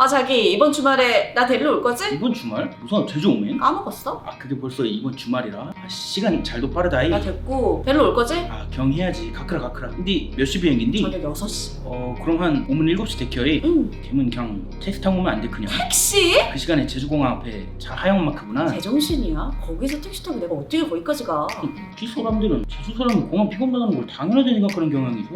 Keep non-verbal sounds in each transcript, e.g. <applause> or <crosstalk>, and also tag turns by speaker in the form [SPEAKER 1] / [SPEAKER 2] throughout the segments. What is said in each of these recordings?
[SPEAKER 1] 아 자기 이번 주말에 나 데리러 올 거지?
[SPEAKER 2] 이번 주말? 무슨 제주 오면?
[SPEAKER 1] 까먹었어?
[SPEAKER 2] 아 그게 벌써 이번 주말이라 아, 시간이 잘도 빠르다이
[SPEAKER 1] 나 됐고 데리러 올 거지?
[SPEAKER 2] 아 경해야지 가크라 가크라 근데 몇 시 비행기인데?
[SPEAKER 1] 저녁 6시
[SPEAKER 2] 어 그럼 한 오면 7시 대켜이
[SPEAKER 1] 응
[SPEAKER 2] 걔는 그냥 택시 타고 오면 안 돼 그냥
[SPEAKER 1] 택시?
[SPEAKER 2] 그 시간에 제주공항 앞에 차 하얀 마크구나
[SPEAKER 1] 제정신이야? 거기서 택시 타고 내가 어떻게 거기까지 가?
[SPEAKER 2] 이 사람들은 제주 사람은 공항 나가는 걸 당연하게 생각하는 경향이죠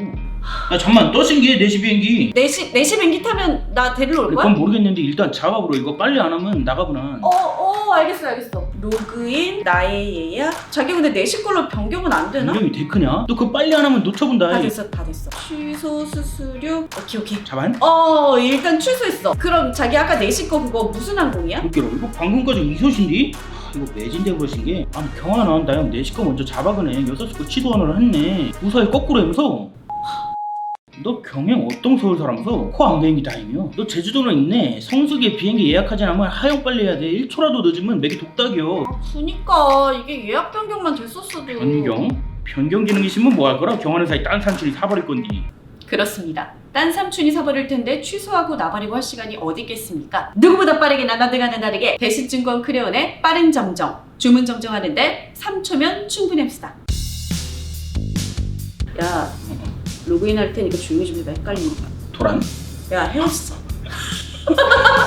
[SPEAKER 2] 아 잠만 떠신 게 4시 비행기
[SPEAKER 1] 4시, 4시 비행기 타면 나 데리러 올 거야?
[SPEAKER 2] 그건 모르겠는데 일단 작업으로 이거 빨리 안 하면 나가보나
[SPEAKER 1] 어, 어, 알겠어, 알겠어. 로그인, 나의 예약. 자기 근데 내 식걸로 변경은 안 되나?
[SPEAKER 2] 분명히 데크냐? 너 그거 빨리 안 하면 놓쳐본다
[SPEAKER 1] 다 됐어, 다 됐어. 취소 수수료. 오케이, 오케이.
[SPEAKER 2] 자반?
[SPEAKER 1] 어, 일단 취소했어. 그럼 자기 아까 내식 거 그거 무슨 항공이야?
[SPEAKER 2] 그렇게로 이거 방금까지 이소신디? 아, 이거 매진돼 버신 게 아니 경아는 나형 4시 거 먼저 잡아그네 6시 거 치도하느라 했네 무사히 거꾸로 하면서 너 경영 어떤 서울 사람서 코안 비행기 다행이요 너 제주도는 있네 성수기에 비행기 예약하지 않으면 하영 빨리 해야 돼 1초라도 늦으면 맥이 독닥이요
[SPEAKER 1] 아, 그니까 이게 예약 변경만 됐었어도.
[SPEAKER 2] 변경? 변경 기능 있으면 뭐 할 거라 경하는 사이 딴 산출이 사버릴 건디
[SPEAKER 1] 그렇습니다. 딴 삼촌이 사버릴 텐데 취소하고 나버리고 할 시간이 어디 있겠습니까? 누구보다 빠르게 나나등하는 다르게 대신증권 크레온의 빠른 정정. 주문 정정하는데 3초면 충분합시다. 야, 로그인 할 테니까 조용히 좀 해봐. 헷갈리니까.
[SPEAKER 2] 도란?
[SPEAKER 1] 야, 헤어졌어. <laughs>